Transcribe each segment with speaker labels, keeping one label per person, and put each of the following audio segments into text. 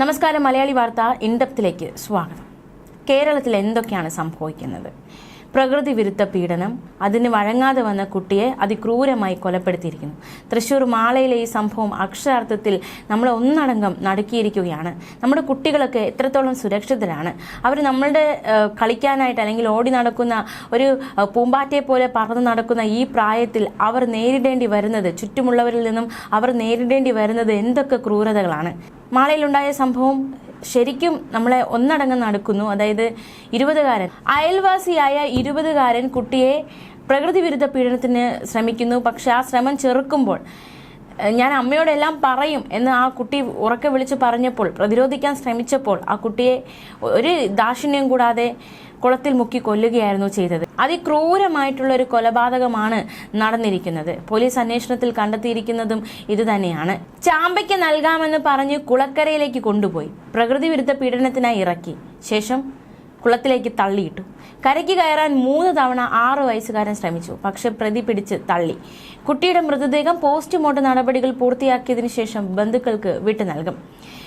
Speaker 1: നമസ്കാരം മലയാളി വാർത്ത ഇൻഡപ്തിലേക്ക് സ്വാഗതം. കേരളത്തിൽ എന്തൊക്കെയാണ് സംഭവിക്കുന്നത്? പ്രകൃതി വിരുദ്ധ പീഡനം അതിന് വഴങ്ങാതെ വന്ന കുട്ടിയെ അതിക്രൂരമായി കൊലപ്പെടുത്തിയിരിക്കുന്നു. തൃശ്ശൂർ മാളയിലെ ഈ സംഭവം അക്ഷരാർത്ഥത്തിൽ നമ്മളെ ഒന്നടങ്കം നടുക്കിയിരിക്കുകയാണ്. നമ്മുടെ കുട്ടികളൊക്കെ എത്രത്തോളം സുരക്ഷിതരാണ്. അവർ നമ്മളുടെ കളിക്കാനായിട്ട് അല്ലെങ്കിൽ ഓടി നടക്കുന്ന ഒരു പൂമ്പാറ്റയെ പോലെ പറന്ന് നടക്കുന്ന ഈ പ്രായത്തിൽ അവർ നേരിടേണ്ടി വരുന്നത് ചുറ്റുമുള്ളവരിൽ നിന്നും അവർ നേരിടേണ്ടി വരുന്നത് എന്തൊക്കെ ക്രൂരതകളാണ്. മാളയിലുണ്ടായ സംഭവം ശരിക്കും നമ്മളെ ഒന്നടങ്ങ് നടക്കുന്നു. അതായത് ഇരുപതുകാരൻ. അയൽവാസിയായ ഇരുപതുകാരൻ കുട്ടിയെ പ്രകൃതി വിരുദ്ധ പീഡനത്തിന് ശ്രമിക്കുന്നു. പക്ഷെ ആ ശ്രമം ചെറുക്കുമ്പോൾ ഞാൻ അമ്മയോടെല്ലാം പറയും എന്ന് ആ കുട്ടി ഉറക്കെ വിളിച്ച് പറഞ്ഞപ്പോൾ പ്രതിരോധിക്കാൻ ശ്രമിച്ചപ്പോൾ ആ കുട്ടിയെ ഒരു ദാക്ഷിണ്യം കൂടാതെ കുളത്തിൽ മുക്കി കൊല്ലുകയായിരുന്നു ചെയ്തത്. അതിക്രൂരമായിട്ടുള്ള ഒരു കൊലപാതകമാണ് നടന്നിരിക്കുന്നത്. പോലീസ് അന്വേഷണത്തിൽ കണ്ടെത്തിയിരിക്കുന്നതും ഇതുതന്നെയാണ്. ചാമ്പയ്ക്ക് നൽകാമെന്ന് പറഞ്ഞ് കുളക്കരയിലേക്ക് കൊണ്ടുപോയി. പ്രകൃതി വിരുദ്ധ പീഡനത്തിനായി ഇറക്കി. ശേഷം കുളത്തിലേക്ക് തള്ളിയിട്ടു. കരയ്ക്ക് കയറാൻ മൂന്ന് തവണ ആറ് വയസ്സുകാരൻ ശ്രമിച്ചു. പക്ഷെ പ്രതി പിടിച്ച് തള്ളി. കുട്ടിയുടെ മൃതദേഹം പോസ്റ്റ്മോർട്ടം നടപടികൾ പൂർത്തിയാക്കിയതിനു ശേഷം ബന്ധുക്കൾക്ക് വിട്ടു നൽകും.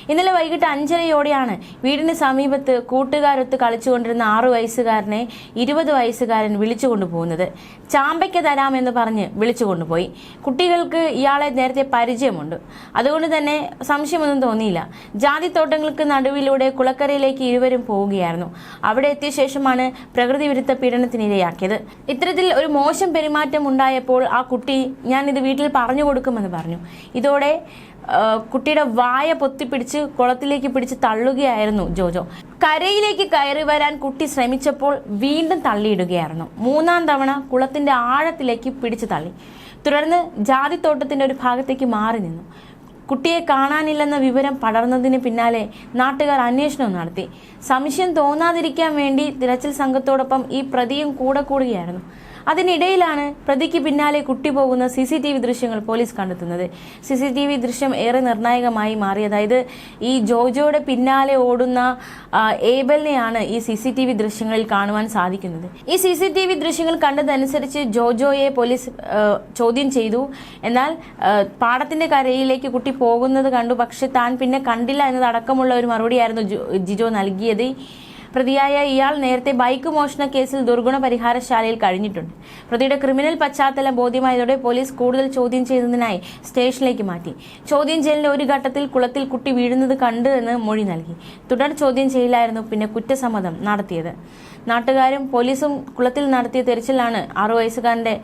Speaker 1: ഇന്നലെ വൈകിട്ട് അഞ്ചരയോടെയാണ് വീടിന് സമീപത്ത് കൂട്ടുകാരൊത്ത് കളിച്ചുകൊണ്ടിരുന്ന ആറു വയസ്സുകാരനെ ഇരുപത് വയസ്സുകാരൻ വിളിച്ചു കൊണ്ടുപോകുന്നത് ചാമ്പയ്ക്ക് തരാമെന്ന് പറഞ്ഞ് വിളിച്ചു കൊണ്ടുപോയി കുട്ടികൾക്ക് ഇയാളെ നേരത്തെ പരിചയമുണ്ട്. അതുകൊണ്ട് തന്നെ സംശയമൊന്നും തോന്നിയില്ല. ജാതിത്തോട്ടങ്ങൾക്ക് നടുവിലൂടെ കുളക്കരയിലേക്ക് ഇരുവരും പോവുകയായിരുന്നു. അവിടെ എത്തിയ ശേഷമാണ് പ്രകൃതി വിരുദ്ധ പീഡനത്തിനിരയാക്കിയത്. ഇത്തരത്തിൽ ഒരു മോശം പെരുമാറ്റം ഉണ്ടായപ്പോൾ ആ കുട്ടി ഞാൻ ഇത് വീട്ടിൽ പറഞ്ഞു കൊടുക്കുമെന്ന് പറഞ്ഞു. ഇതോടെ കുട്ടിയുടെ വായ പൊത്തിപ്പിടിച്ച് കുളത്തിലേക്ക് പിടിച്ച് തള്ളുകയായിരുന്നു ജോജോ. കരയിലേക്ക് കയറി വരാൻ കുട്ടി ശ്രമിച്ചപ്പോൾ വീണ്ടും തള്ളിയിടുകയായിരുന്നു. മൂന്നാം തവണ കുളത്തിന്റെ ആഴത്തിലേക്ക് പിടിച്ചു തള്ളി. തുടർന്ന് ജാതിത്തോട്ടത്തിന്റെ ഒരു ഭാഗത്തേക്ക് മാറി നിന്നു. കുട്ടിയെ കാണാനില്ലെന്ന വിവരം പടർന്നതിന് പിന്നാലെ നാട്ടുകാർ അന്വേഷണം നടത്തി. സംശയം തോന്നാതിരിക്കാൻ വേണ്ടി തിരച്ചിൽ സംഘത്തോടൊപ്പം ഈ പ്രതിയും കൂടെ കൂടുകയായിരുന്നു. അതിനിടയിലാണ് പ്രതിക്ക് പിന്നാലെ കുട്ടി പോകുന്ന സി സി ടി വി ദൃശ്യങ്ങൾ പോലീസ് കണ്ടെത്തുന്നത്. സി സി ടി വി ദൃശ്യം ഏറെ നിർണായകമായി മാറി അതായത് ഈ ജോജോയുടെ പിന്നാലെ ഓടുന്ന ഏബലിനെയാണ് ഈ സി സി ടി വി ദൃശ്യങ്ങളിൽ കാണുവാൻ സാധിക്കുന്നത്. ഈ സി സി ടി വി ദൃശ്യങ്ങൾ കണ്ടതനുസരിച്ച് ജോജോയെ പോലീസ് ചോദ്യം ചെയ്തു. എന്നാൽ പാടത്തിന്റെ കരയിലേക്ക് കുട്ടി പോകുന്നത് കണ്ടു. പക്ഷെ താൻ പിന്നെ കണ്ടില്ല എന്നതടക്കമുള്ള ഒരു മറുപടിയായിരുന്നു ജിജോ നൽകിയത്. പ്രതിയായ ഇയാൾ നേരത്തെ ബൈക്ക് മോഷണ കേസിൽ ദുർഗുണ പരിഹാരശാലയിൽ കഴിഞ്ഞിട്ടുണ്ട്. പ്രതിയുടെ ക്രിമിനൽ പശ്ചാത്തലം ബോധ്യമായതോടെ പോലീസ് കൂടുതൽ ചോദ്യം ചെയ്യുന്നതിനായി സ്റ്റേഷനിലേക്ക് മാറ്റി. ചോദ്യം ചെയ്യലിന്റെ ഒരു ഘട്ടത്തിൽ കുളത്തിൽ കുട്ടി വീഴുന്നത് കണ്ടു എന്ന് മൊഴി നൽകി. തുടർ ചോദ്യം ചെയ്യലായിരുന്നു പിന്നെ കുറ്റസമ്മതം നടത്തിയത്. നാട്ടുകാരും പോലീസും കുളത്തിൽ നടത്തിയ തെരച്ചിലാണ് ആറു വയസ്സുകാരന്റെ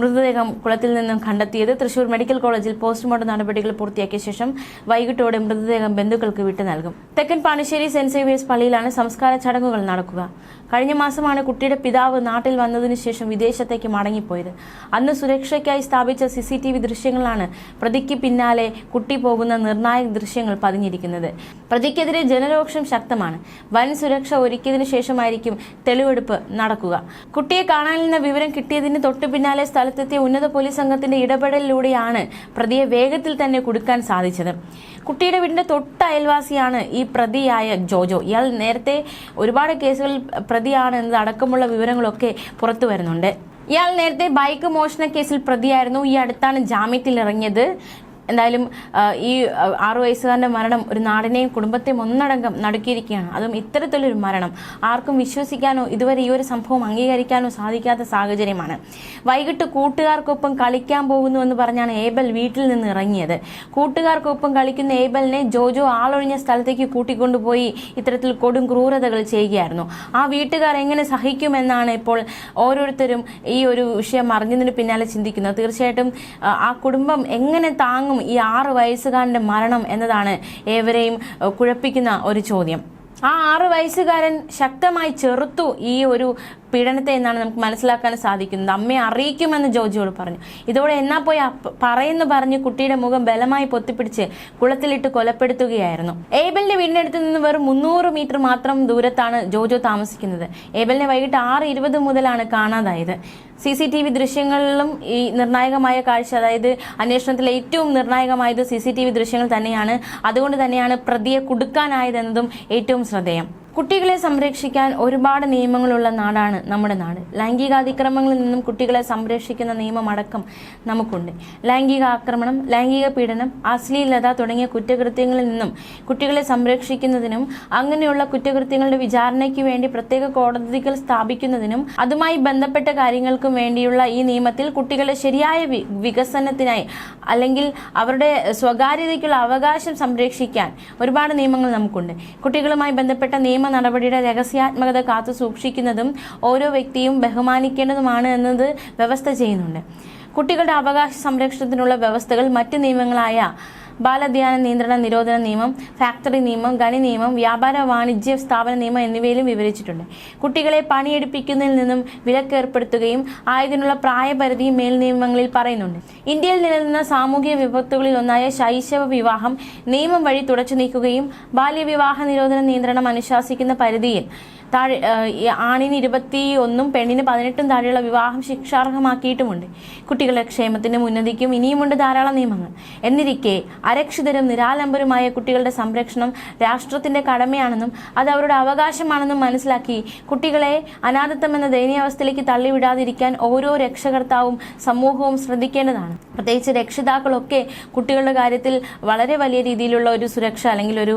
Speaker 1: മൃതദേഹം കുളത്തിൽ നിന്നും കണ്ടെത്തിയത് തൃശൂർ മെഡിക്കൽ കോളേജിൽ പോസ്റ്റ്മോർട്ടം നടപടികൾ പൂർത്തിയാക്കിയ ശേഷം വൈകിട്ടോടെ മൃതദേഹം ബന്ധുക്കൾക്ക് വിട്ടു നൽകും. തെക്കൻ പാണ്ടിശ്ശേരി സെന്റ് സേവിയേഴ്സ് പള്ളിയിലാണ് സംസ്കാര ചടങ്ങുകൾ നടക്കുക. കഴിഞ്ഞ മാസമാണ് കുട്ടിയുടെ പിതാവ് നാട്ടിൽ വന്നതിനു ശേഷം വിദേശത്തേക്ക് മടങ്ങിപ്പോയത്. അന്ന് സുരക്ഷയ്ക്കായി സ്ഥാപിച്ച സി സി ടി വി ദൃശ്യങ്ങളാണ് പ്രതിക്ക് പിന്നാലെ കുട്ടി പോകുന്ന നിർണായക ദൃശ്യങ്ങൾ പതിഞ്ഞിരിക്കുന്നത്. പ്രതിക്കെതിരെ ജനരോക്ഷം ശക്തമാണ്. വൻ സുരക്ഷ ഒരുക്കിയതിനു ശേഷമായിരിക്കും തെളിവെടുപ്പ് നടക്കുക. കുട്ടിയെ കാണാനിരുന്ന വിവരം കിട്ടിയതിന് തൊട്ടു പിന്നാലെ സ്ഥലത്തെത്തിയ ഉന്നത പോലീസ് സംഘത്തിന്റെ ഇടപെടലിലൂടെയാണ് പ്രതിയെ വേഗത്തിൽ തന്നെ കുടുക്കാൻ സാധിച്ചത്. കുട്ടിയുടെ വീടിന്റെ തൊട്ട് അയൽവാസിയാണ് ഈ പ്രതിയായ ജോജോ. ഇയാൾ നേരത്തെ ഒരുപാട് കേസുകളിൽ പ്രതിയാണ് എന്നത് അടക്കമുള്ള വിവരങ്ങളൊക്കെ പുറത്തു വരുന്നുണ്ട്. ഇയാൾ നേരത്തെ ബൈക്ക് മോഷണ കേസിൽ പ്രതിയായിരുന്നു. ഈ അടുത്താണ് ജാമ്യത്തിൽ ഇറങ്ങിയത് എന്തായാലും ഈ ആറു വയസ്സുകാരന്റെ മരണം ഒരു നാടിനെയും കുടുംബത്തെയും ഒന്നടങ്കം നടുക്കിയിരിക്കുകയാണ്. അതും ഇത്തരത്തിലൊരു മരണം. ആർക്കും വിശ്വസിക്കാനോ ഇതുവരെ ഈ ഒരു സംഭവം അംഗീകരിക്കാനോ സാധിക്കാത്ത സാഹചര്യമാണ്. വൈകിട്ട് കൂട്ടുകാർക്കൊപ്പം കളിക്കാൻ പോകുന്നു എന്ന് പറഞ്ഞാണ് ഏബൽ വീട്ടിൽ നിന്ന് ഇറങ്ങിയത്. കൂട്ടുകാർക്കൊപ്പം കളിക്കുന്ന ഏബലിനെ ജോജോ ആളൊഴിഞ്ഞ സ്ഥലത്തേക്ക് കൂട്ടിക്കൊണ്ടുപോയി ഇത്തരത്തിൽ കൊടും ക്രൂരതകൾ ചെയ്യുകയായിരുന്നു. ആ വീട്ടുകാർ എങ്ങനെ സഹിക്കുമെന്നാണ് ഇപ്പോൾ ഓരോരുത്തരും ഈ ഒരു വിഷയം അറിഞ്ഞതിന് പിന്നാലെ ചിന്തിക്കുന്നത്. തീർച്ചയായിട്ടും ആ കുടുംബം എങ്ങനെ താങ്ങും ഈ ആറ് വയസ്സുകാരന്റെ മരണം എന്നതാണ് ഏവരെയും കുഴപ്പിക്കുന്ന ഒരു ചോദ്യം. ആ ആറ് വയസ്സുകാരൻ ശക്തമായി ചെറുത്തു ഈ ഒരു പീഡനത്തെ എന്നാണ് നമുക്ക് മനസ്സിലാക്കാൻ സാധിക്കുന്നത്. അമ്മയെ അറിയിക്കുമെന്ന് ജോജിയോട് പറഞ്ഞു. ഇതോടെ എന്നാ പോയി പറയുന്ന പറയുന്നു പറഞ്ഞ് കുട്ടിയുടെ മുഖം ബലമായി പൊത്തിപ്പിടിച്ച് കുളത്തിലിട്ട് കൊലപ്പെടുത്തുകയായിരുന്നു. ഏബലിന്റെ വീടിനടുത്ത് നിന്ന് വെറും മുന്നൂറ് മീറ്റർ മാത്രം ദൂരത്താണ് ജോജോ താമസിക്കുന്നത്. ഏബലിനെ വൈകിട്ട് ആറ് ഇരുപത് മുതലാണ് കാണാതായത്. സി സി ടി വി ദൃശ്യങ്ങളിലും ഈ നിർണായകമായ കാഴ്ച അതായത് അന്വേഷണത്തിലെ ഏറ്റവും നിർണായകമായത് സി സി ടി വി ദൃശ്യങ്ങൾ തന്നെയാണ്. അതുകൊണ്ട് തന്നെയാണ് പ്രതിയെ കുടുക്കാനായതെന്നതും ഏറ്റവും ശ്രദ്ധേയം. കുട്ടികളെ സംരക്ഷിക്കാൻ ഒരുപാട് നിയമങ്ങളുള്ള നാടാണ് നമ്മുടെ നാട്. ലൈംഗികാതിക്രമങ്ങളിൽ നിന്നും കുട്ടികളെ സംരക്ഷിക്കുന്ന നിയമമടക്കം നമുക്കുണ്ട്. ലൈംഗിക ആക്രമണം ലൈംഗിക പീഡനം അശ്ലീലത തുടങ്ങിയ കുറ്റകൃത്യങ്ങളിൽ നിന്നും കുട്ടികളെ സംരക്ഷിക്കുന്നതിനും അങ്ങനെയുള്ള കുറ്റകൃത്യങ്ങളുടെ വിചാരണയ്ക്ക് വേണ്ടി പ്രത്യേക കോടതികൾ സ്ഥാപിക്കുന്നതിനും അതുമായി ബന്ധപ്പെട്ട കാര്യങ്ങൾക്കും വേണ്ടിയുള്ള ഈ നിയമത്തിൽ കുട്ടികളുടെ ശരിയായ വികസനത്തിനായി അല്ലെങ്കിൽ അവരുടെ സ്വകാര്യതയ്ക്കുള്ള അവകാശം സംരക്ഷിക്കാൻ ഒരുപാട് നിയമങ്ങൾ നമുക്കുണ്ട്. കുട്ടികളുമായി ബന്ധപ്പെട്ട നിയമ നടപടിയുടെ രഹസ്യാത്മകത കാത്തു സൂക്ഷിക്കുന്നതും ഓരോ വ്യക്തിയും ബഹുമാനിക്കേണ്ടതുമാണ് എന്നത് വ്യവസ്ഥ ചെയ്യുന്നുണ്ട്. കുട്ടികളുടെ അവകാശ സംരക്ഷണത്തിനുള്ള വ്യവസ്ഥകൾ മറ്റ് നിയമങ്ങളായ ബാലധ്യാന നിയന്ത്രണ നിരോധന നിയമം ഫാക്ടറി നിയമം ഖനി നിയമം വ്യാപാര വാണിജ്യ സ്ഥാപന നിയമം എന്നിവയിലും വിവരിച്ചിട്ടുണ്ട്. കുട്ടികളെ പണിയെടുപ്പിക്കുന്നതിൽ നിന്നും വിലക്ക് ഏർപ്പെടുത്തുകയും ആയതിനുള്ള പ്രായപരിധിയും മേൽ നിയമങ്ങളിൽ പറയുന്നുണ്ട്. ഇന്ത്യയിൽ നിലനിന്ന സാമൂഹിക വിപത്തുകളിൽ ഒന്നായ ശൈശവ വിവാഹം നിയമം വഴി തുടച്ചു നീക്കുകയും ബാല്യവിവാഹ നിരോധന നിയന്ത്രണം അനുശാസിക്കുന്ന പരിധിയിൽ താഴെ ആണിന് ഇരുപത്തി ഒന്നും പെണ്ണിന് പതിനെട്ടും താഴെയുള്ള വിവാഹം ശിക്ഷാർഹമാക്കിയിട്ടുമുണ്ട്. കുട്ടികളുടെ ക്ഷേമത്തിനും ഉന്നതിക്കും ഇനിയുമുണ്ട് ധാരാളം നിയമങ്ങൾ. എന്നിരിക്കെ അരക്ഷിതരും നിരാലംബരുമായ കുട്ടികളുടെ സംരക്ഷണം രാഷ്ട്രത്തിന്റെ കടമയാണെന്നും അത് അവരുടെ അവകാശമാണെന്നും മനസ്സിലാക്കി കുട്ടികളെ അനാഥത്വം എന്ന ദയനീയാവസ്ഥയിലേക്ക് തള്ളിവിടാതിരിക്കാൻ ഓരോ രക്ഷകർത്താവും സമൂഹവും ശ്രദ്ധിക്കേണ്ടതാണ്. പ്രത്യേകിച്ച് രക്ഷിതാക്കളൊക്കെ കുട്ടികളുടെ കാര്യത്തിൽ വളരെ വലിയ രീതിയിലുള്ള ഒരു സുരക്ഷ അല്ലെങ്കിൽ ഒരു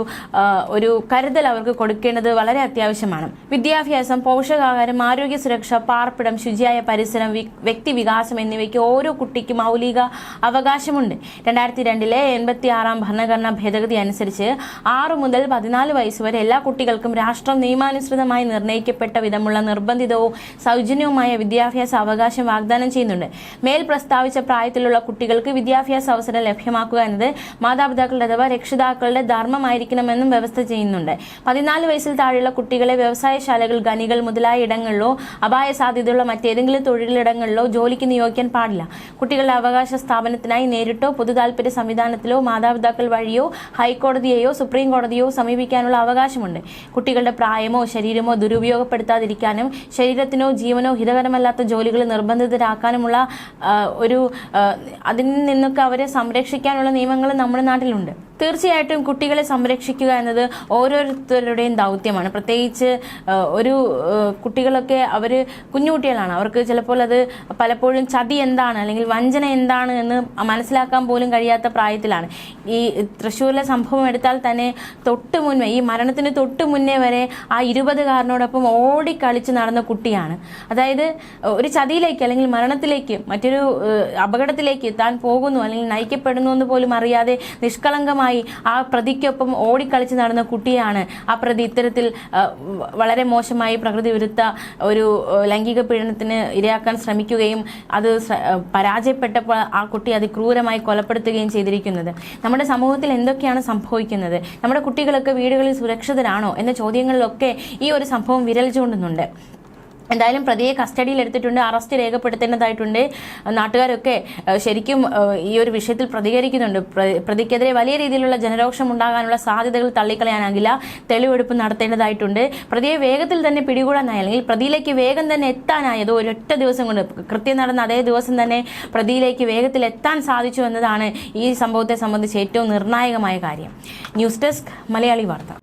Speaker 1: ഒരു കരുതൽ അവർക്ക് കൊടുക്കേണ്ടത് വളരെ അത്യാവശ്യമാണ്. വിദ്യാഭ്യാസം പോഷകാഹാരം ആരോഗ്യ സുരക്ഷ പാർപ്പിടം ശുചിയായ പരിസരം വ്യക്തി വികാസം എന്നിവയ്ക്ക് ഓരോ കുട്ടിക്കും മൗലിക അവകാശമുണ്ട്. രണ്ടായിരത്തി രണ്ടിലെ എൺപത്തി ആറാം ഭരണഘടനാ ഭേദഗതി അനുസരിച്ച് ആറു മുതൽ പതിനാല് വയസ്സ് വരെ എല്ലാ കുട്ടികൾക്കും രാഷ്ട്രം നിയമാനുസൃതമായി നിർണയിക്കപ്പെട്ട വിധമുള്ള നിർബന്ധിതവും സൗജന്യവുമായ വിദ്യാഭ്യാസ അവകാശം വാഗ്ദാനം ചെയ്യുന്നുണ്ട്. മേൽ പ്രസ്താവിച്ച പ്രായത്തിലുള്ള കുട്ടികൾക്ക് വിദ്യാഭ്യാസ അവസരം ലഭ്യമാക്കുക എന്നത് മാതാപിതാക്കളുടെ അഥവാ രക്ഷിതാക്കളുടെ ധർമ്മമായിരിക്കണമെന്നും വ്യവസ്ഥ ചെയ്യുന്നുണ്ട്. പതിനാല് വയസ്സിൽ താഴെയുള്ള കുട്ടികളെ വ്യവസായശാലകൾ ഖനികൾ മുതലായ ഇടങ്ങളിലോ അപായ സാധ്യതയുള്ള മറ്റേതെങ്കിലും തൊഴിലിടങ്ങളിലോ ജോലിക്ക് നിയോഗിക്കാൻ പാടില്ല. കുട്ടികളുടെ അവകാശ സ്ഥാപനത്തിനായി നേരിട്ടോ പൊതു താല്പര്യ സംവിധാനത്തിലോ മാതാപിതാക്കൾ വഴിയോ ഹൈക്കോടതിയെയോ സുപ്രീം കോടതിയോ സമീപിക്കാനുള്ള അവകാശമുണ്ട്. കുട്ടികളുടെ പ്രായമോ ശരീരമോ ദുരുപയോഗപ്പെടുത്താതിരിക്കാനും ശരീരത്തിനോ ജീവനോ ഹിതകരമല്ലാത്ത ജോലികൾ നിർബന്ധിതരാക്കാനുമുള്ള ഒരു അതിൽ നിന്നൊക്കെ അവരെ സംരക്ഷിക്കാനുള്ള നിയമങ്ങൾ നമ്മുടെ നാട്ടിലുണ്ട്. തീർച്ചയായിട്ടും കുട്ടികളെ സംരക്ഷിക്കുക എന്നത് ഓരോരുത്തരുടെയും ദൗത്യമാണ്. പ്രത്യേകിച്ച് ഒരു കുട്ടികളൊക്കെ അവർ കുഞ്ഞുകുട്ടികളാണ്. അവർക്ക് ചിലപ്പോൾ അത് പലപ്പോഴും ചതി എന്താണ് അല്ലെങ്കിൽ വഞ്ചന എന്താണ് എന്ന് മനസ്സിലാക്കാൻ പോലും കഴിയാത്ത പ്രായത്തിലാണ്. ഈ തൃശ്ശൂരിലെ സംഭവം എടുത്താൽ തന്നെ തൊട്ട് മുന്നേ ഈ മരണത്തിന് തൊട്ട് മുന്നേ വരെ ആ ഇരുപതുകാരനോടൊപ്പം ഓടിക്കളിച്ച് നടന്ന കുട്ടിയാണ്. അതായത് ഒരു ചതിയിലേക്ക് അല്ലെങ്കിൽ മരണത്തിലേക്ക് മറ്റൊരു അപകടത്തിലേക്ക് താൻ പോകുന്നു അല്ലെങ്കിൽ നയിക്കപ്പെടുന്നു എന്ന് പോലും അറിയാതെ നിഷ്കളങ്കമായി ആ പ്രതിക്കൊപ്പം ഓടിക്കളിച്ച് നടന്ന കുട്ടിയാണ്. ആ പ്രതി ഇത്തരത്തിൽ വളരെ മോശമായി പ്രകൃതി വിരുദ്ധ ഒരു ലൈംഗിക പീഡനത്തിന് ഇരയാക്കാൻ ശ്രമിക്കുകയും അത് പരാജയപ്പെട്ടപ്പോൾ ആ കുട്ടി അതിക്രൂരമായി കൊലപ്പെടുത്തുകയും ചെയ്തിരിക്കുന്നത്. നമ്മുടെ സമൂഹത്തിൽ എന്തൊക്കെയാണ് സംഭവിക്കുന്നത്? നമ്മുടെ കുട്ടികളൊക്കെ വീടുകളിൽ സുരക്ഷിതരാണോ? എന്ന ചോദ്യങ്ങളിലൊക്കെ ഈ ഒരു സംഭവം വിരൽ ചൂണ്ടുന്നുണ്ട്. എന്തായാലും പ്രതിയെ കസ്റ്റഡിയിൽ എടുത്തിട്ടുണ്ട് അറസ്റ്റ് രേഖപ്പെടുത്തേണ്ടതായിട്ടുണ്ട്. നാട്ടുകാരൊക്കെ ശരിക്കും ഈ ഒരു വിഷയത്തിൽ പ്രതികരിക്കുന്നുണ്ട്. പ്രതിക്കെതിരെ വലിയ രീതിയിലുള്ള ജനരോഷം ഉണ്ടാകാനുള്ള സാധ്യതകൾ തള്ളിക്കളയാനാകില്ല. തെളിവെടുപ്പ് നടത്തേണ്ടതായിട്ടുണ്ട്. പ്രതിയെ വേഗത്തിൽ തന്നെ പിടികൂടാനായി അല്ലെങ്കിൽ പ്രതിയിലേക്ക് വേഗം തന്നെ എത്താനായത് ഒരൊറ്റ ദിവസം കൊണ്ട് കൃത്യം നടന്ന അതേ ദിവസം തന്നെ പ്രതിയിലേക്ക് വേഗത്തിൽ എത്താൻ സാധിച്ചു എന്നതാണ് ഈ സംഭവത്തെ സംബന്ധിച്ച് ഏറ്റവും നിർണായകമായ കാര്യം. ന്യൂസ് ഡെസ്ക് മലയാളി വാർത്ത.